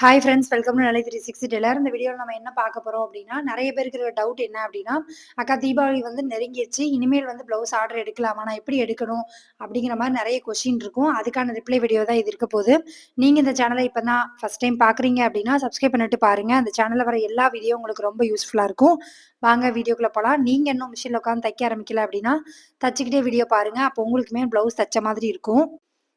Hi friends welcome to Nilai three sixty tailor இந்த வீடியோவில் நம்ம என்ன பார்க்க போகிறோம் அப்படின்னா நிறைய பேருக்கு இருக்கிற டவுட் என்ன அப்படின்னா அக்கா தீபாவளி வந்து நெருங்கிடுச்சு இனிமேல் வந்து ப்ளவுஸ் ஆர்டர் எடுக்கலாமா? நான் எப்படி எடுக்கணும்? அப்படிங்கிற மாதிரி நிறைய கொஷின் இருக்கும். அதுக்கான ரிப்ளை வீடியோ தான் இது இருக்க போகுது. நீங்கள் இந்த சேனலை இப்போ தான் ஃபஸ்ட் டைம் பார்க்குறீங்க அப்படின்னா சப்ஸ்கிரைப் பண்ணிட்டு பாருங்கள் அந்த சேனலில் வர எல்லா வீடியோ உங்களுக்கு ரொம்ப யூஸ்ஃபுல்லாக இருக்கும். வாங்க வீடியோக்குள்ளே போகலாம் நீங்கள் இன்னும் மிஷினில் உட்காந்து தைக்க ஆரம்பிக்கல அப்படின்னா தச்சுக்கிட்டே வீடியோ பாருங்கள் அப்போ உங்களுக்குமே ப்ளவுஸ் தைச்ச மாதிரி இருக்கும்.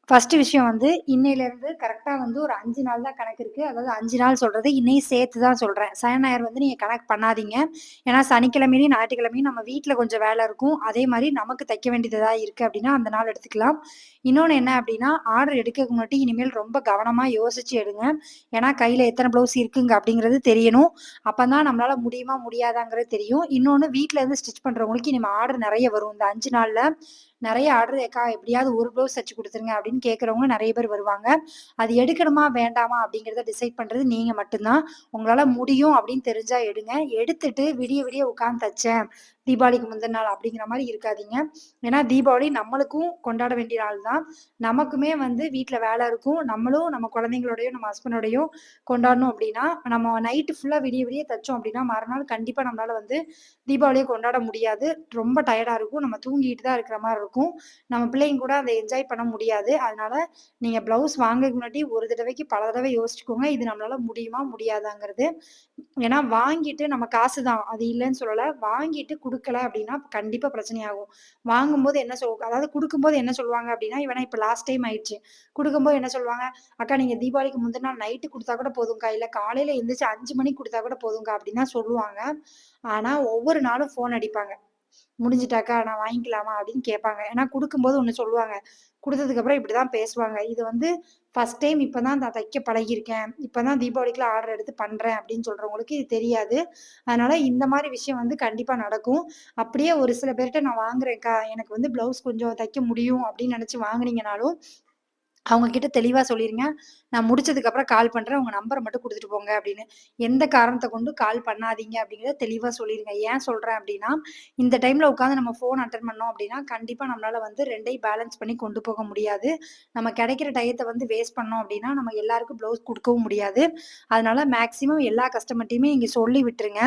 ஃபர்ஸ்ட் விஷயம் வந்து இன்னையிலேருந்து கரெக்டாக வந்து ஒரு அஞ்சு நாள் தான் கணக்கு இருக்குது அதாவது அஞ்சு நாள் சொல்கிறது இன்னையும் சேர்த்து தான் சொல்கிறேன் சனி ஞாயிறு வந்து நீங்கள் கணக்கு பண்ணாதீங்க. ஏன்னா சனிக்கிழமையும் ஞாயிற்றுக்கிழமையும் நம்ம வீட்டில் கொஞ்சம் வேலை இருக்கும். அதே மாதிரி நமக்கு தைக்க வேண்டியதாக இருக்குது அப்படின்னா அந்த நாள் எடுத்துக்கலாம். இன்னொன்று என்ன அப்படின்னா ஆர்டர் எடுக்க முன்னாடி இனிமேல் ரொம்ப கவனமாக யோசிச்சு எடுங்க. ஏன்னா கையில் எத்தனை ப்ளவுஸ் இருக்குங்க அப்படிங்கிறது தெரியணும். அப்போ தான் நம்மளால் முடியுமா முடியாதாங்கிறது தெரியும். இன்னொன்று வீட்டில் இருந்து ஸ்டிச் பண்ணுறவங்களுக்கு இனிமேல் ஆர்டர் நிறைய வரும். இந்த அஞ்சு நாளில் நிறைய ஆர்டர் ஏக்கா எப்படியாவது ஒரு ப்ளவுஸ் தச்சு கொடுத்துருங்க அப்படின்னு கேட்குறவங்க நிறைய பேர் வருவாங்க. அது எடுக்கணுமா வேண்டாமா அப்படிங்கிறத டிசைட் பண்ணுறது நீங்கள் மட்டும்தான். உங்களால் முடியும் அப்படின்னு தெரிஞ்சால் எடுங்க. எடுத்துட்டு விடிய விடிய உட்காந்து தச்சேன். தீபாவளிக்கு முந்தின நாள் அப்படிங்கிற மாதிரி இருக்காதீங்க. ஏன்னா தீபாவளி நம்மளுக்கும் கொண்டாட வேண்டிய நாள் தான். நமக்குமே வந்து வீட்டில் வேலை இருக்கும். நம்மளும் நம்ம குழந்தைங்களோடையும் நம்ம ஹஸ்பண்டோடையும் கொண்டாடணும் அப்படின்னா நம்ம நைட்டு ஃபுல்லாக விடிய விடிய தைச்சோம் அப்படின்னா மறுநாள் கண்டிப்பாக நம்மளால் வந்து தீபாவளியை கொண்டாட முடியாது. ரொம்ப டயர்டாக இருக்கும். நம்ம தூங்கிட்டு தான் இருக்கிற மாதிரி இருக்கும். நம்ம பிள்ளைங்க கூட அதை என்ஜாய் பண்ண முடியாது. அதனால நீங்கள் ப்ளவுஸ் வாங்குறதுக்கு முன்னாடி ஒரு தடவைக்கு பல தடவை யோசிச்சுக்கோங்க. இது நம்மளால முடியுமா? முடியாதாங்கிறது. ஏன்னா வாங்கிட்டு நம்ம காசு தான் அது இல்லைன்னு சொல்லலை. வாங்கிட்டு கொடுக்கல அப்படின்னா கண்டிப்பாக பிரச்சனையாகும். வாங்கும்போது என்ன சொல் அதாவது கொடுக்கும்போது என்ன சொல்லுவாங்க அப்படின்னா இவனா இப்போ லாஸ்ட் டைம் ஆயிடுச்சு. கொடுக்கும்போது என்ன சொல்லுவாங்க அக்கா நீங்கள் தீபாவளிக்கு முந்தின நாள் நைட்டு கொடுத்தா கூட போதும்க்கா இல்லை காலையில் எழுந்திரிச்சு அஞ்சு மணிக்கு கொடுத்தா கூட போதும்க்கா அப்படின்னு சொல்லுவாங்க. ஆனால் ஒவ்வொரு நாளும் ஃபோன் அடிப்பாங்க. முடிஞ்சிட்டாக்கா நான் வாங்கிக்கலாமா? அப்படின்னு கேட்பாங்க. ஏன்னா கொடுக்கும்போது ஒன்று சொல்லுவாங்க. கொடுத்ததுக்கப்புறம் இப்படி தான் பேசுவாங்க. இது வந்து ஃபஸ்ட் டைம் இப்போ தான் நான் தைக்க பழகியிருக்கேன். இப்போ தான் தீபாவளிக்குலாம் ஆர்டர் எடுத்து பண்ணுறேன் அப்படின்னு சொல்கிறவங்களுக்கு இது தெரியாது. அதனால் இந்த மாதிரி விஷயம் வந்து கண்டிப்பாக நடக்கும். அப்படியே ஒரு சில பேர்கிட்ட நான் வாங்குறேன்க்கா எனக்கு வந்து ப்ளவுஸ் கொஞ்சம் தைக்க முடியும் அப்படின்னு நினச்சி வாங்குனீங்கனாலும் அவங்க கிட்ட தெளிவா சொல்லிருங்க. நான் முடிச்சதுக்கப்புறம் கால் பண்றேன். உங்க நம்பரை மட்டும் கொடுத்துட்டு போங்க அப்படின்னு. எந்த காரணத்தை கொண்டு கால் பண்ணாதீங்க அப்படிங்கிறத தெளிவா சொல்லிருங்க. ஏன் சொல்றேன் அப்படின்னா, இந்த டைம்ல உட்காந்து நம்ம ஃபோன் அட்டன் பண்ணோம் அப்படின்னா, கண்டிப்பா நம்மளால வந்து ரெண்டையும் பேலன்ஸ் பண்ணி கொண்டு போக முடியாது. நம்ம கிடைக்கிற டயத்தை வந்து வேஸ்ட் பண்ணோம் அப்படின்னா, நம்ம எல்லாருக்கும் ப்ளவுஸ் கொடுக்கவும் முடியாது. அதனால மேக்ஸிமம் எல்லா கஸ்டமர்ட்டையுமே இங்க சொல்லி விட்டுருங்க.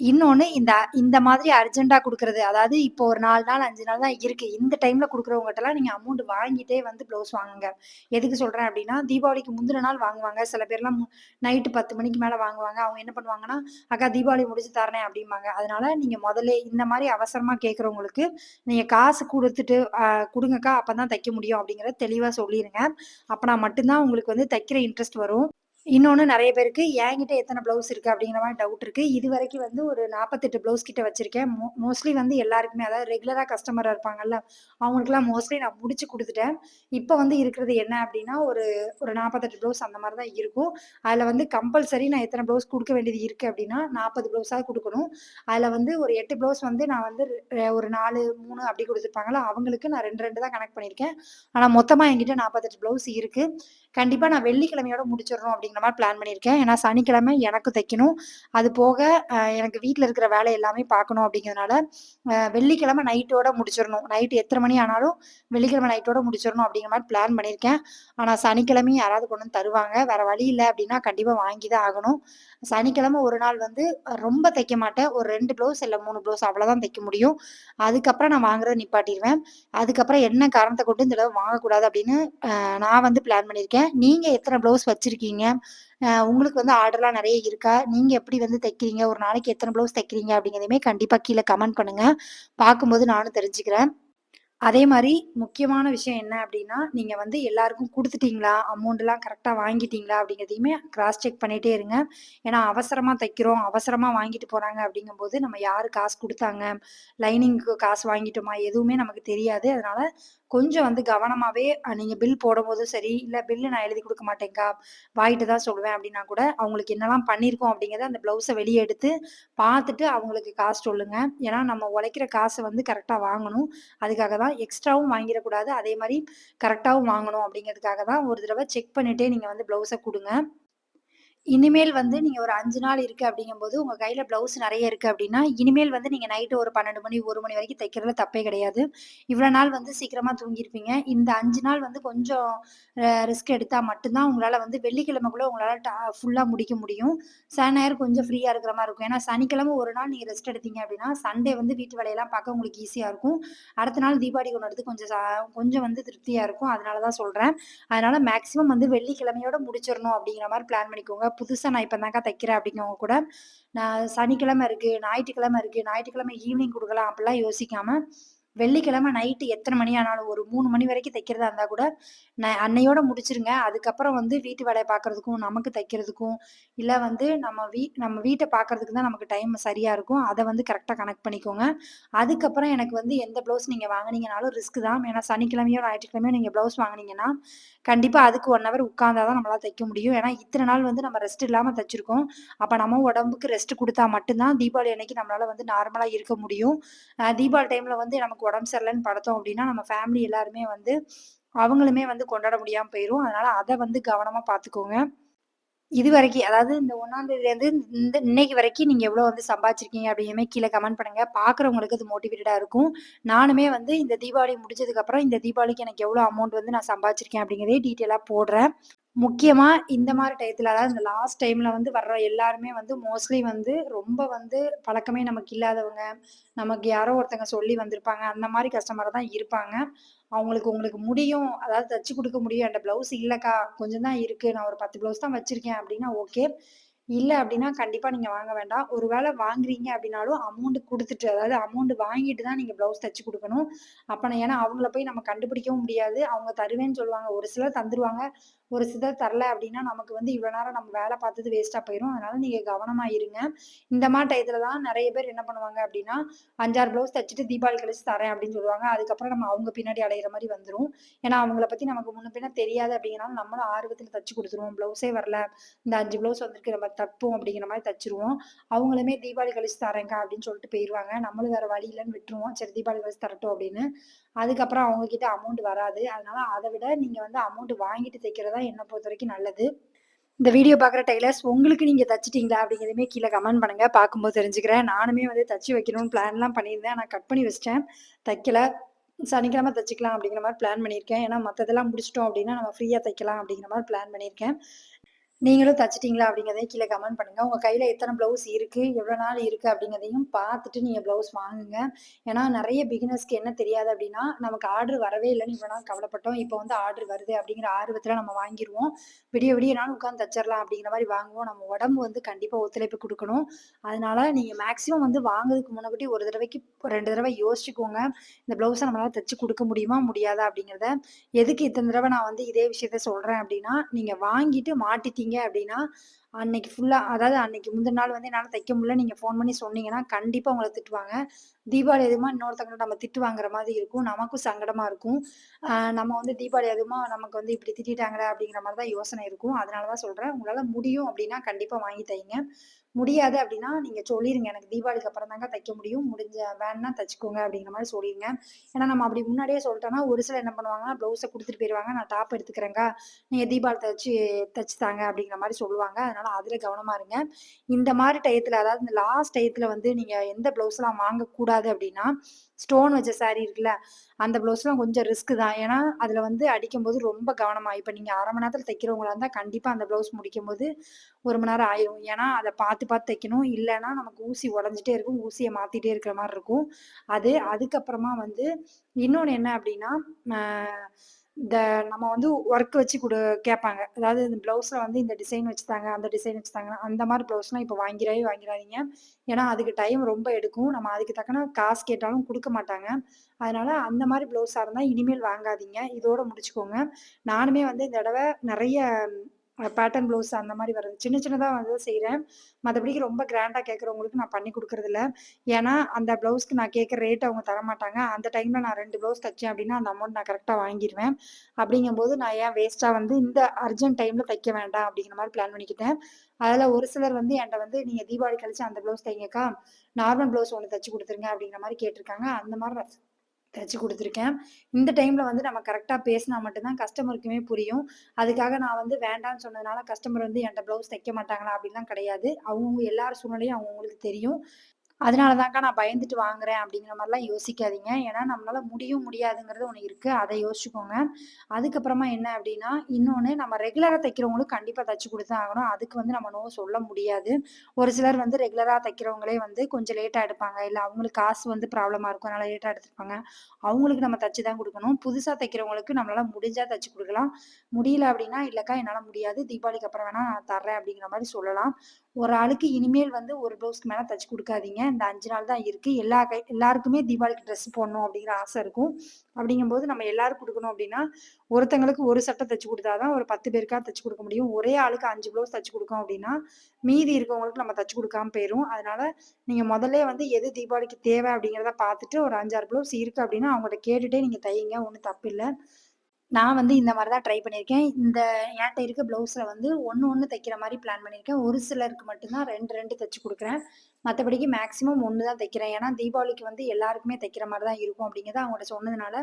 இன்னொன்னு இந்த இந்த மாதிரி அர்ஜென்ட்டா கொடுக்கறது அதாவது இப்போ ஒரு நாலு நாள், அஞ்சு நாள் தான் இருக்கு. இந்த டைம்ல கொடுக்குறவங்ககிட்டலாம் நீங்க அமௌண்ட் வாங்கிட்டே வந்து ப்ளவுஸ் வாங்குங்க. எதுக்கு சொல்றேன் அப்படின்னா தீபாவளிக்கு முந்தின நாள் வாங்குவாங்க. சில பேர்லாம் மு நைட்டு 10 மணிக்கு மேல வாங்குவாங்க. அவங்க என்ன பண்ணுவாங்கன்னா, "அக்கா தீபாவளி முடிச்சு தரேன்" அப்படிம்பாங்க அதனால நீங்க முதல்லே இந்த மாதிரி அவசரமா கேட்குறவங்களுக்கு, நீங்க காசு கொடுத்துட்டு கொடுங்கக்கா அப்போ அப்பதான் தைக்க முடியும்" அப்படிங்கிறத தெளிவா சொல்லிடுங்க அப்பனா மட்டும்தான் உங்களுக்கு வந்து தைக்கிற இன்ட்ரெஸ்ட் வரும். இன்னொன்று நிறைய பேருக்கு என்கிட்ட எத்தனை ப்ளவுஸ் இருக்குது அப்படிங்கிற மாதிரி டவுட் இருக்குது இது வரைக்கும் வந்து ஒரு 48 ப்ளவுஸ் கிட்ட வச்சுருக்கேன். மோ மோஸ்ட்லி வந்து எல்லாருக்குமே அதாவது ரெகுலராக கஸ்டமராக இருப்பாங்கல்ல, அவங்களுக்குலாம் மோஸ்ட்லி நான் முடிச்சு கொடுத்துட்டேன். இப்போ வந்து இருக்கிறது என்ன அப்படின்னா, ஒரு ஒரு 48 ப்ளவுஸ் அந்த மாதிரி தான் இருக்கும். அதில் வந்து கம்பல்சரி நான் எத்தனை ப்ளவுஸ் கொடுக்க வேண்டியது இருக்குது அப்படின்னா, நாற்பது ப்ளவுஸாக கொடுக்கணும். அதில் வந்து ஒரு எட்டு ப்ளவுஸ் வந்து நான் வந்து ஒரு 4, 3 அப்படி கொடுத்துருப்பாங்களா அவங்களுக்கு நான் 2, 2 தான் கனெக்ட் பண்ணியிருக்கேன். ஆனால் மொத்தமாக என்கிட்ட 48 ப்ளவுஸ் இருக்குது கண்டிப்பாக நான் வெள்ளிக்கிழமையோட முடிச்சிடணும் அப்படிங்கிற மாதிரி பிளான் பண்ணியிருக்கேன். ஏன்னா சனிக்கிழமை எனக்கும் தைக்கணும். அது போக எனக்கு வீட்டில் இருக்கிற வேலை எல்லாமே பார்க்கணும் அப்படிங்கிறதுனால, வெள்ளிக்கிழமை நைட்டோட முடிச்சிடணும் நைட்டு எத்தனை மணி ஆனாலும் வெள்ளிக்கிழமை நைட்டோட முடிச்சிடணும் அப்படிங்கிற மாதிரி பிளான் பண்ணியிருக்கேன். ஆனால் சனிக்கிழமையும் யாராவது கொண்டு வந்து தருவாங்க. வேற வழி இல்லை அப்படின்னா கண்டிப்பாக வாங்கி தான் ஆகணும். சனிக்கிழமை ஒரு நாள் வந்து ரொம்ப தைக்க மாட்டேன். ஒரு ரெண்டு ப்ளவுஸ் இல்லை மூணு ப்ளவுஸ் அவ்வளோதான் தைக்க முடியும். அதுக்கப்புறம் நான் வாங்குறத நிப்பாட்டிடுவேன் அதுக்கப்புறம் என்ன காரணத்தை கொண்டு இந்த தடவ வாங்கக்கூடாது அப்படின்னு நான் வந்து பிளான் பண்ணியிருக்கேன். நீங்கள் எத்தனை ப்ளவுஸ் வச்சுருக்கீங்க உங்களுக்கு வந்து ஆர்டர்லாம் நிறைய இருக்கா? நீங்கள் எப்படி வந்து தைக்கிறீங்க? ஒரு நாளைக்கு எத்தனை ப்ளவுஸ் தைக்கிறீங்க? அப்படிங்கிறதையுமே கண்டிப்பாக கீழே கமெண்ட் பண்ணுங்கள் பார்க்கும்போது நானும் தெரிஞ்சுக்கிறேன். அதே மாதிரி முக்கியமான விஷயம் என்ன அப்படின்னா நீங்கள் வந்து எல்லாருக்கும் கொடுத்துட்டீங்களா அமௌண்ட்லாம் கரெக்டாக வாங்கிட்டீங்களா? அப்படிங்கிறதையுமே கிராஸ் செக் பண்ணிகிட்டே இருங்க. ஏன்னா அவசரமாக தைக்கிறோம், அவசரமாக வாங்கிட்டு போகிறாங்க அப்படிங்கும்போது, நம்ம யார் காசு கொடுத்தாங்க லைனிங்க்கு காசு வாங்கிட்டோமா? எதுவுமே நமக்கு தெரியாது. அதனால கொஞ்சம் வந்து கவனமாவே நீங்க பில் போடும்போதும் சரி, இல்ல பில்லு நான் எழுதி கொடுக்க மாட்டேங்கா வாங்கிட்டு தான் சொல்லுவேன் அப்படின்னா கூட, அவங்களுக்கு என்னலாம் பண்ணியிருக்கோம் அப்படிங்கிறத அந்த பிளவுஸை வெளியே எடுத்து பார்த்துட்டு அவங்களுக்கு காசு சொல்லுங்க. ஏன்னா நம்ம உழைக்கிற காசை வந்து கரெக்டா வாங்கணும். அதுக்காக தான் எக்ஸ்ட்ராவும் வாங்கிடக்கூடாது. அதே மாதிரி கரெக்டாகவும் வாங்கணும் அப்படிங்கிறதுக்காக தான் ஒரு தடவை செக் பண்ணிட்டே நீங்க வந்து பிளவுஸை கொடுங்க இனிமேல் வந்து நீங்க ஒரு அஞ்சு நாள் இருக்கு அப்படிங்கும்போது, உங்க கையில ப்ளவுஸ் நிறைய இருக்கு அப்படின்னா, இனிமேல் வந்து நீங்க நைட்டு ஒரு 12 மணி, ஒரு மணி வரைக்கும் தைக்கிறதுல தப்பே கிடையாது. இவ்வளோ நாள் வந்து சீக்கிரமா தூங்கியிருப்பீங்க. இந்த அஞ்சு நாள் வந்து கொஞ்சம் ரிஸ்க் எடுத்தா மட்டும்தான் உங்களால் உங்களால வந்து வெள்ளிக்கிழமைக்குள்ளே உங்களால டா ஃபுல்லா முடிக்க முடியும். சனி, ஞாயிறு கொஞ்சம் ஃப்ரீயா இருக்கிற மாதிரி இருக்கும். ஏன்னா சனிக்கிழமை ஒரு நாள் நீங்க ரெஸ்ட் எடுத்தீங்க அப்படின்னா, சண்டே வந்து வீட்டு வேலையெல்லாம் பார்க்க உங்களுக்கு ஈஸியா இருக்கும். அடுத்த நாள் தீபாவளி கொண்டாடுறதுக்கு கொஞ்சம் கொஞ்சம் வந்து திருப்தியா இருக்கும். அதனால தான் சொல்றேன். அதனால மேக்ஸிமம் வந்து வெள்ளிக்கிழமையோட முடிச்சிடணும் அப்படிங்கிற மாதிரி பிளான் பண்ணிக்கோங்க. புதுசாக நான் இப்போ தான்க்கா தைக்கிறேன் அப்படிங்கவங்க கூட, நான் சனிக்கிழமை இருக்குது ஞாயிற்றுக்கிழமை இருக்குது ஞாயிற்றுக்கிழமை ஈவினிங் கொடுக்கலாம் அப்படிலாம் யோசிக்காமல் வெள்ளிக்கிழமை நைட்டு எத்தனை மணி ஆனாலும் ஒரு மூணு மணி வரைக்கும் தைக்கிறதா இருந்தா கூட, நான் அன்னையோட முடிச்சிருங்க. அதுக்கப்புறம் வந்து வீட்டு வேலையை பார்க்கறதுக்கும், நமக்கு தைக்கிறதுக்கும், இல்ல வந்து நம்ம வீ நம்ம வீட்டை பார்க்கறதுக்கு தான் நமக்கு டைம் சரியா இருக்கும். அதை வந்து கரெக்டாக கனெக்ட் பண்ணிக்கோங்க. அதுக்கப்புறம் எனக்கு வந்து எந்த ப்ளவுஸ் நீங்க வாங்குனீங்கனாலும் ரிஸ்க் தான். ஏன்னா சனிக்கிழமையோ, ஞாயிற்றுக்கிழமையோ நீங்க ப்ளவுஸ் வாங்கினீங்கன்னா கண்டிப்பா அதுக்கு ஒன் ஹவர் உட்காந்தா தான் நம்மளால தைக்க முடியும். ஏன்னா இத்தனை நாள் வந்து நம்ம ரெஸ்ட் இல்லாம தைச்சிருக்கோம் அப்ப நம்ம உடம்புக்கு ரெஸ்ட் கொடுத்தா மட்டும்தான் தீபாவளி அன்னைக்கு நம்மளால வந்து நார்மலா இருக்க முடியும். தீபாவளி டைம்ல வந்து நமக்கு உடம்பு சரியில்லைன்னு படுத்தோம் அப்படின்னா, நம்ம ஃபேமிலி எல்லாருமே வந்து அவங்களுமே வந்து கொண்டாட முடியாமல் போயிடும் அதனால அதை வந்து கவனமாக பார்த்துக்கோங்க. இது வரைக்கும் அதாவது இந்த 1ஆம் தேதியிலேருந்து இந்த இன்னைக்கு வரைக்கும் நீங்கள் எவ்வளோ வந்து சம்பாதிச்சிருக்கீங்க அப்படியுமே கீழே கமெண்ட் பண்ணுங்க. பார்க்குறவங்களுக்கு அது மோட்டிவேட்டடாக இருக்கும். நானுமே வந்து இந்த தீபாவளி முடிஞ்சதுக்கப்புறம், இந்த தீபாவளிக்கு எனக்கு எவ்வளோ அமௌண்ட் வந்து நான் சம்பாதிச்சிருக்கேன் அப்படிங்கிறதே டீட்டெயிலாக போடுறேன். முக்கியமா இந்த மாதிரி டயத்துல அதாவது இந்த லாஸ்ட் டைம்ல வந்து வர்ற எல்லாருமே வந்து மோஸ்ட்லி வந்து ரொம்ப வந்து பழக்கமே நமக்கு இல்லாதவங்க, நமக்கு யாரோ ஒருத்தங்க சொல்லி வந்திருப்பாங்க. அந்த மாதிரி கஸ்டமரா தான் இருப்பாங்க. அவங்களுக்கு உங்களுக்கு முடியும், அதாவது தச்சு கொடுக்க முடியும். அந்த ப்ளவுஸ் இல்லக்கா, கொஞ்சம் தான் இருக்கு. நான் ஒரு 10 ப்ளவுஸ் தான் வச்சிருக்கேன் அப்படின்னா ஓகே. இல்லை அப்படின்னா கண்டிப்பாக நீங்கள் வாங்க வேண்டாம். ஒரு வேளை வாங்குறீங்க அப்படின்னாலும் அமௌண்ட் கொடுத்துட்டு அதாவது அமௌண்ட் வாங்கிட்டு தான் நீங்கள் ப்ளவுஸ் தைச்சி கொடுக்கணும் அப்போ நான் ஏன்னா அவங்கள போய் நம்ம கண்டுபிடிக்கவும் முடியாது. அவங்க தருவேன்னு சொல்லுவாங்க. ஒரு சிலர் தந்துருவாங்க. ஒரு சிலர் தரல அப்படின்னா, நமக்கு வந்து இவ்வளோ நேரம் நம்ம வேலை பார்த்தது வேஸ்ட்டாக போயிடும் அதனால நீங்கள் கவனமாக இருங்க. இந்த மாதிரி டயத்தில் தான் நிறைய பேர் என்ன பண்ணுவாங்க அப்படின்னா, 5, 6 ப்ளவுஸ் தைச்சிட்டு தீபாவளி கழிச்சு தரேன் அப்படின்னு சொல்லுவாங்க. அதுக்கப்புறம் நம்ம அவங்க பின்னாடி அலையிற மாதிரி வந்துடும் ஏன்னா அவங்கள பற்றி நமக்கு முன்ன பின்ன தெரியாது அப்படிங்கிறனால நம்மளும் ஆர்வத்தில் தச்சு கொடுத்துருவோம் ப்ளவுஸே வரல. இந்த அஞ்சு ப்ளவுஸ் வந்திருக்கு நம்ம தைப்போம் அப்படிங்கிற மாதிரி தைச்சிருவோம் அவங்களுமே தீபாவளி கழிச்சு தரேங்க அப்படின்னு சொல்லிட்டு போயிடுவாங்க நம்மளும் வேற வழி இல்லைன்னு விட்டுருவோம். சரி தீபாவளி கழிச்சு தரட்டும் அப்படின்னு. அதுக்கப்புறம் அவங்க கிட்ட அமௌண்ட் வராது. அதனால அதை விட நீங்க வந்து அமௌண்ட் வாங்கிட்டு தைக்கிறது தான் பொறுத்த வரைக்கும் நல்லது. இந்த வீடியோ பார்க்குற டெய்லர்ஸ் உங்களுக்கு நீங்கள் தச்சுட்டீங்களா? அப்படிங்கிறதுமே கீழே கமெண்ட் பண்ணுங்க. பார்க்கும்போது தெரிஞ்சுக்கிறேன். நானுமே வந்து தச்சு வைக்கணும்னு பிளான்லாம் பண்ணியிருந்தேன். நான் கட் பண்ணி வச்சிட்டேன் தைக்கல. சனிக்கிழமை தச்சுக்கலாம் அப்படிங்கிற மாதிரி பிளான் பண்ணியிருக்கேன். ஏன்னா மற்றதெல்லாம் முடிச்சிட்டோம் அப்படின்னா, நம்ம ஃப்ரீயாக தைக்கலாம் அப்படிங்கிற மாதிரி பிளான் பண்ணியிருக்கேன். நீங்களும் தச்சுட்டீங்களா? அப்படிங்கிறதையும் கீழே கமெண்ட் பண்ணுங்க. உங்க கையில எத்தனை ப்ளவுஸ் இருக்கு? எவ்வளோ நாள் இருக்கு? அப்படிங்கிறதையும் பார்த்துட்டு நீங்க ப்ளவுஸ் வாங்குங்க. ஏன்னா நிறைய பிகினர்ஸ்க்கு என்ன தெரியாது அப்படின்னா, நமக்கு ஆர்டர் வரவே இல்லைன்னு இவ்வளோ நாள் கவலைப்பட்டோம். இப்போ வந்து ஆர்டர் வருது அப்படிங்கிற ஆர்வத்துல நம்ம வாங்கிடுவோம் விடிய விடியனாலும் உட்காந்து தச்சிரலாம் அப்படிங்கிற மாதிரி வாங்குவோம். நம்ம உடம்பு வந்து கண்டிப்பா ஒத்துழைப்பு கொடுக்கணும் அதனால நீங்க மேக்ஸிமம் வந்து வாங்குறதுக்கு முன்னாடி ஒரு தடவைக்கு ரெண்டு தடவை யோசிச்சுக்கோங்க. இந்த ப்ளவுஸை நம்மளால தச்சு கொடுக்க முடியுமா? முடியாதா? அப்படிங்கிறத. எதுக்கு இத்தனை தடவை நான் வந்து இதே விஷயத்த சொல்றேன் அப்படின்னா, நீங்க வாங்கிட்டு மாட்டிட்டீங்க அப்படின்னா, அன்னைக்கு ஃபுல்லா அதாவது அன்னைக்கு முந்தின நாள் வந்து என்னால தைக்க முடியல நீங்க ஃபோன் பண்ணி சொன்னீங்கன்னா, கண்டிப்பா உங்களை திட்டுவாங்க. தீபாவளி அதுவுமா இன்னொருத்தவங்கட்ட நம்ம திட்டு வாங்குற மாதிரி இருக்கும். நமக்கும் சங்கடமா இருக்கும். நம்ம வந்து தீபாவளி அதுவுமா நமக்கு வந்து இப்படி திட்டாங்களே அப்படிங்கிற மாதிரி தான் யோசனை இருக்கும். அதனால தான் சொல்றேன். உங்களால முடியும் அப்படின்னா கண்டிப்பா வாங்கி தைங்க. முடியாது அப்படின்னா நீங்க சொல்லிருங்க. எனக்கு தீபாவளிக்கு அப்புறம் தாங்க தைக்க முடியும். முடிஞ்ச வேணா தச்சுக்கோங்க அப்படிங்கிற மாதிரி சொல்லிருங்க. ஏன்னா நம்ம அப்படி முன்னாடியே சொல்லிட்டோம்னா ஒரு சில என்ன பண்ணுவாங்கன்னா, ப்ளவுஸை கொடுத்துட்டு போயிருவாங்க. நான் டாப் எடுத்துக்கிறேங்க நீங்க தீபாவளி தச்சு தச்சு தாங்க அப்படிங்கிற மாதிரி சொல்லுவாங்க. அதனால அதுல கவனமா இருங்க. இந்த மாதிரி டயத்துல அதாவது இந்த லாஸ்ட் டயத்துல வந்து நீங்க எந்த ப்ளவுஸ்லாம் வாங்கக்கூடாது அப்படின்னா, ஸ்டோன் வச்ச சாரி இருக்குல்ல, அந்த ப்ளவுஸ்லாம் கொஞ்சம் ரிஸ்க் தான். ஏன்னா, அதில் வந்து அடிக்கும்போது ரொம்ப கவனமாக இப்போ நீங்கள் அரை மணி நேரத்தில் தைக்கிறவங்களா இருந்தால் கண்டிப்பாக அந்த ப்ளவுஸ் முடிக்கும்போது ஒரு மணி நேரம் ஆயிரும். ஏன்னா, அதை பார்த்து பார்த்து தைக்கணும். இல்லைன்னா நமக்கு ஊசி உடஞ்சிட்டே இருக்கும். ஊசியை மாற்றிட்டே இருக்கிற மாதிரி இருக்கும். அது அதுக்கப்புறமா வந்து இன்னொன்று என்ன அப்படின்னா, இந்த நம்ம வந்து ஒர்க் வச்சு கொடு கேட்பாங்க. அதாவது இந்த ப்ளவுஸில் வந்து இந்த டிசைன் வச்சுட்டாங்க அந்த டிசைன் வச்சுட்டாங்க அந்த மாதிரி ப்ளவுஸ்லாம் இப்போ வாங்கிறவே வாங்கிறாதீங்க. ஏன்னா, அதுக்கு டைம் ரொம்ப எடுக்கும். நம்ம அதுக்கு தக்கன காசு கேட்டாலும் கொடுக்க மாட்டாங்க. அதனால அந்த மாதிரி ப்ளவுஸாக இருந்தால் இனிமேல் வாங்காதீங்க. இதோட முடிச்சுக்கோங்க. நானுமே வந்து இந்த தடவை நிறைய பேட்டர்ன் ப்ளவுஸ் அந்த மாதிரி வருது. சின்ன சின்னதாக வந்து செய்கிறேன் மற்றபடிக்கு ரொம்ப கிராண்டாக கேட்குறவங்களுக்கு நான் பண்ணி இல்லை ஏன்னா, அந்த ப்ளவுஸ்க்கு நான் கேட்குற ரேட் அவங்க தரமாட்டாங்க. அந்த டைமில் நான் ரெண்டு ப்ளவுஸ் தைச்சேன் அப்படின்னா, அந்த அமௌண்ட் நான் கரெக்டாக வாங்கிடுவேன் அப்படிங்கும்போது நான் ஏன் வேஸ்ட்டாக வந்து இந்த அர்ஜென்ட் டைமில் தைக்க வேண்டாம் அப்படிங்கிற மாதிரி பிளான் பண்ணிக்கிட்டேன். அதில் ஒரு சிலர் வந்து என்கிட்ட வந்து நீங்கள் தீபாவளி கழிச்சு அந்த ப்ளவுஸ் தைங்கக்கா. நார்மல் ப்ளவுஸ் ஒன்று தைச்சி கொடுத்துருங்க அப்படிங்கிற மாதிரி கேட்டிருக்காங்க அந்த மாதிரி தச்சு கொடுத்துருக்கேன் இந்த டைம்ல வந்து நம்ம கரெக்டாக பேசினா மட்டும்தான் கஸ்டமருக்குமே புரியும். அதுக்காக நான் வந்து வேண்டான்னு சொன்னதுனால கஸ்டமர் வந்து என்கிட்ட ப்ளவுஸ் தைக்க மாட்டாங்களா? அப்படின்லாம் கிடையாது. அவங்கவுங்க எல்லார் சூழ்நிலையும் அவங்கவுங்களுக்கு தெரியும். அதனால தான்க்கா நான் பயந்துட்டு வாங்குறேன் அப்படிங்கிற மாதிரிலாம் யோசிக்காதீங்க. ஏன்னா நம்மளால முடியும், முடியாதுங்கிறது ஒன்று இருக்கு. அதை யோசிச்சுக்கோங்க. அதுக்கப்புறமா என்ன அப்படின்னா, இன்னொன்று நம்ம ரெகுலராக தைக்கிறவங்களுக்கு கண்டிப்பாக தச்சு கொடுத்து தான் ஆகணும். அதுக்கு வந்து நம்ம நோ சொல்ல முடியாது. ஒரு சிலர் வந்து ரெகுலராக தைக்கிறவங்களே வந்து கொஞ்சம் லேட்டாக எடுப்பாங்க. இல்லை அவங்களுக்கு காசு வந்து ப்ராப்ளமாக இருக்கும். அதனால லேட்டாக எடுத்துருப்பாங்க அவங்களுக்கு நம்ம தச்சு தான் கொடுக்கணும் புதுசாக தைக்கிறவங்களுக்கு நம்மளால முடிஞ்சால் தச்சு கொடுக்கலாம் முடியல அப்படின்னா, இல்லைக்கா என்னால் முடியாது. தீபாவளிக்கு அப்புறம் வேணா நான் தர்றேன்." அப்படிங்கிற மாதிரி சொல்லலாம். ஒரு ஆளுக்கு இனிமேல் வந்து ஒரு ப்ளவுஸ்க்கு மேலே தச்சு கொடுக்காதீங்க இந்த அஞ்சு நாள் தான் இருக்கு. எல்லா கை எல்லாருக்குமே தீபாவளிக்கு ட்ரெஸ் போடணும் அப்படிங்கிற ஆசை இருக்கும். அப்படிங்கும்போது நம்ம எல்லாருக்கும் கொடுக்கணும் அப்படின்னா, ஒருத்தங்களுக்கு ஒரு சட்டை தச்சு கொடுத்தா தான் ஒரு பத்து பேருக்காக தச்சு கொடுக்க முடியும். ஒரே ஆளுக்கு அஞ்சு ப்ளவுஸ் தச்சு கொடுக்கோம் அப்படின்னா, மீதி இருக்கவங்களுக்கு நம்ம தச்சு கொடுக்காம போயிடும் அதனால நீங்க முதல்ல வந்து எது தீபாவளிக்கு தேவை அப்படிங்கிறத பார்த்துட்டு ஒரு 5, 6 ப்ளவுஸ் இருக்கு அப்படின்னா, அவங்கள்ட்ட கேட்டுட்டே நீங்க தையுங்க. ஒன்றும் தப்பு இல்லை நான் வந்து இந்த மாதிரி தான் ட்ரை பண்ணியிருக்கேன். இந்த என்கிட்ட இருக்க ப்ளவுஸில் வந்து 1, 1 தைக்கிற மாதிரி பிளான் பண்ணியிருக்கேன். ஒரு சிலருக்கு மட்டும்தான் ரெண்டு ரெண்டு தைச்சி கொடுக்குறேன் மற்றபடிக்கு மேக்ஸிமம் ஒன்று தான் தைக்கிறேன். ஏன்னா தீபாவளிக்கு வந்து எல்லாருக்குமே தைக்கிற மாதிரி தான் இருக்கும் அப்படிங்கிறத அவங்கள்ட்ட சொன்னதுனால,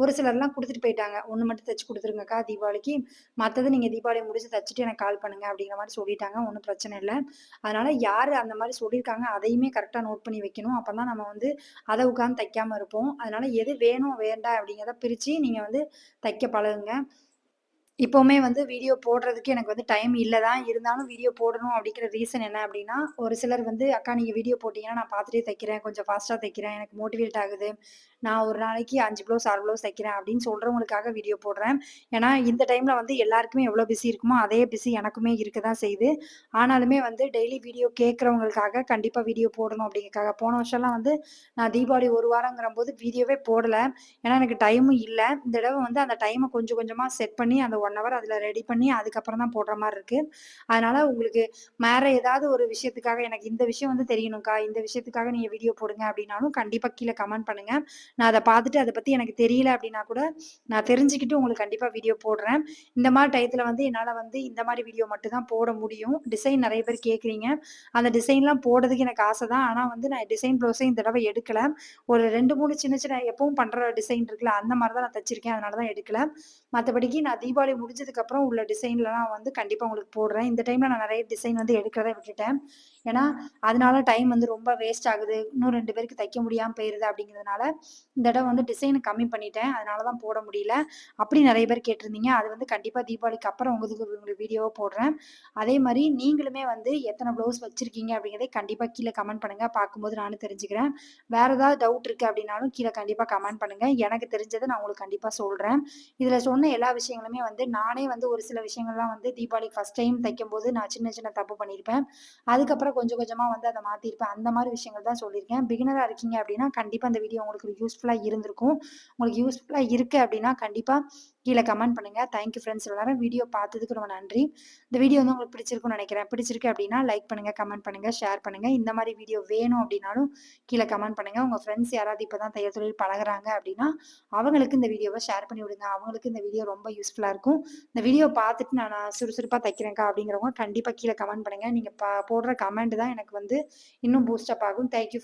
ஒரு சிலர்லாம் கொடுத்துட்டு போயிட்டாங்க. ஒன்று மட்டும் தைச்சு கொடுத்துருங்கக்கா தீபாவளிக்கு. மற்றது நீங்கள் தீபாவளி முடிச்சு தைச்சிட்டு எனக்கு கால் பண்ணுங்க அப்படிங்கிற மாதிரி சொல்லிட்டாங்க. ஒன்றும் பிரச்சனை இல்லை அதனால யார் அந்த மாதிரி சொல்லியிருக்காங்க, அதையுமே கரெக்டாக நோட் பண்ணி வைக்கணும். அப்போ தான் நம்ம வந்து அதை உட்காந்து தைக்காமல் இருப்போம். அதனால எது வேணும், வேண்டாம் அப்படிங்கிறத பிரித்து நீங்கள் வந்து தைக்க பழகுங்க. இப்பவுமே வந்து வீடியோ போடுறதுக்கு எனக்கு வந்து டைம் இல்லை தான். இருந்தாலும் வீடியோ போடணும் அப்படிங்கிற ரீசன் என்ன அப்படின்னா, ஒரு சிலர் வந்து, "அக்கா நீங்கள் வீடியோ போட்டிங்கன்னா நான் பார்த்துட்டே தைக்கிறேன். கொஞ்சம் ஃபாஸ்ட்டாக தைக்கிறேன். எனக்கு மோட்டிவேட் ஆகுது. நான் ஒரு நாளைக்கு அஞ்சு ப்ளவுஸ், ஆறு ப்ளவுஸ் தைக்கிறேன்." அப்படின்னு சொல்றவங்களுக்காக வீடியோ போடுறேன். ஏன்னா இந்த டைம்ல வந்து எல்லாருக்குமே எவ்வளோ பிஸி இருக்குமோ, அதே பிஸி எனக்குமே இருக்க தான் செய்யுது. ஆனாலுமே வந்து டெய்லி வீடியோ கேட்குறவங்களுக்காக கண்டிப்பா வீடியோ போடணும் அப்படிங்கிறதுக்காக. போன வருஷம்லாம் வந்து நான் தீபாவளி 1 வாரங்கிறம்போது வீடியோவே போடல. ஏன்னா எனக்கு டைமும் இல்லை இந்த தடவை வந்து அந்த டைமை கொஞ்சம் கொஞ்சமா செட் பண்ணி அந்த ஒன் ஹவர் அதுல ரெடி பண்ணி அதுக்கப்புறம் தான் போடுற மாதிரி இருக்கு. அதனால உங்களுக்கு வேற ஏதாவது ஒரு விஷயத்துக்காக எனக்கு இந்த விஷயம் வந்து தெரியணும்க்கா, இந்த விஷயத்துக்காக நீங்க வீடியோ போடுங்க அப்படின்னாலும் கண்டிப்பா கீழே கமெண்ட் பண்ணுங்க. நான் அதை பார்த்துட்டு அதை பற்றி எனக்கு தெரியல அப்படின்னா கூட, நான் தெரிஞ்சுக்கிட்டு உங்களுக்கு கண்டிப்பாக வீடியோ போடுறேன். இந்த மாதிரி டயத்தில் வந்து என்னால் வந்து இந்த மாதிரி வீடியோ மட்டும் தான் போட முடியும். டிசைன் நிறைய பேர் கேட்குறீங்க அந்த டிசைன்லாம் போடுறதுக்கு எனக்கு ஆசை தான். ஆனால் வந்து நான் டிசைன் ப்ளவுஸே இந்த தடவை எடுக்கலை ஒரு 2, 3 சின்ன சின்ன எப்பவும் பண்ணுற டிசைன் இருக்குல்ல, அந்த மாதிரி தான் நான் தச்சிருக்கேன். அதனால தான் எடுக்கலை மற்றபடிக்கு நான் தீபாவளி முடிஞ்சதுக்கப்புறம் உள்ள டிசைன்லலாம் வந்து கண்டிப்பாக உங்களுக்கு போடுறேன். இந்த டைமில் நான் நிறைய டிசைன் வந்து எடுக்கிறத விட்டுட்டேன். ஏன்னா, அதனால டைம் வந்து ரொம்ப வேஸ்ட் ஆகுது. இன்னும் ரெண்டு பேருக்கு தைக்க முடியாமல் போயிருது அப்படிங்கிறதுனால, இந்த இடம் வந்து டிசைனை கம்மி பண்ணிட்டேன். அதனால தான் போட முடியல. அப்படி நிறைய பேர் கேட்டிருந்தீங்க. அது வந்து கண்டிப்பாக தீபாவளிக்கு அப்புறம் உங்களுக்கு உங்களுக்கு வீடியோவை போடுறேன். அதே மாதிரி நீங்களுமே வந்து எத்தனை ப்ளவுஸ் வச்சிருக்கீங்க அப்படிங்கிறதை கண்டிப்பாக கீழே கமெண்ட் பண்ணுங்க. பார்க்கும்போது நானும் தெரிஞ்சுக்கிறேன். வேற ஏதாவது டவுட் இருக்கு அப்படின்னாலும் கீழே கண்டிப்பாக கமெண்ட் பண்ணுங்க. எனக்கு தெரிஞ்சதை நான் உங்களுக்கு கண்டிப்பாக சொல்கிறேன் இதில் சொன்ன எல்லா விஷயங்களுமே வந்து நானே வந்து ஒரு சில விஷயங்கள்லாம் வந்து தீபாவளிக்கு ஃபர்ஸ்ட் டைம் தைக்கும்போது நான் சின்ன சின்ன தப்பு பண்ணியிருப்பேன். அதுக்கப்புறம் கொஞ்சம் கொஞ்சமா வந்து அதை மாத்திருப்பேன். அந்த மாதிரி விஷயங்கள் தான் சொல்லியிருக்கேன். பிகினரா இருக்கீங்க அப்படின்னா, கண்டிப்பா அந்த வீடியோ உங்களுக்கு யூஸ்ஃபுல்லா இருந்திருக்கும். உங்களுக்கு யூஸ்ஃபுல்லா இருக்கு அப்படின்னா, கண்டிப்பா கீழே கமெண்ட் பண்ணுங்கள் தேங்க் யூ எல்லாரும். வீடியோ பார்த்ததுக்கு ரொம்ப நன்றி. இந்த வீடியோ வந்து உங்களுக்கு பிடிச்சிருக்குன்னு நினைக்கிறேன் பிடிச்சிருக்கு அப்படின்னா லைக் பண்ணுங்கள் கமெண்ட் பண்ணுங்கள் ஷேர் பண்ணுங்கள் இந்த மாதிரி வீடியோ வேணும் அப்படின்னாலும் கீழே கமெண்ட் பண்ணுங்க. உங்கள் ஃப்ரெண்ட்ஸ் யாராவது இப்போ தான் தையல் தொழில் பழகுறாங்க அப்படின்னா, அவங்களுக்கு இந்த வீடியோவை ஷேர் பண்ணி விடுங்க. அவங்களுக்கு இந்த வீடியோ ரொம்ப யூஸ்ஃபுல்லாக இருக்கும். இந்த வீடியோ பார்த்துட்டு நான் சுறுசுறுப்பாக சுறுசுறுப்பா தைக்கிறேன்க்கா அப்படிங்கிறவங்க கண்டிப்பாக கீழே கமெண்ட் பண்ணுங்கள் நீங்கள் ப போடுற கமெண்ட் தான் எனக்கு வந்து இன்னும் பூஸ்டப் ஆகும். Thank you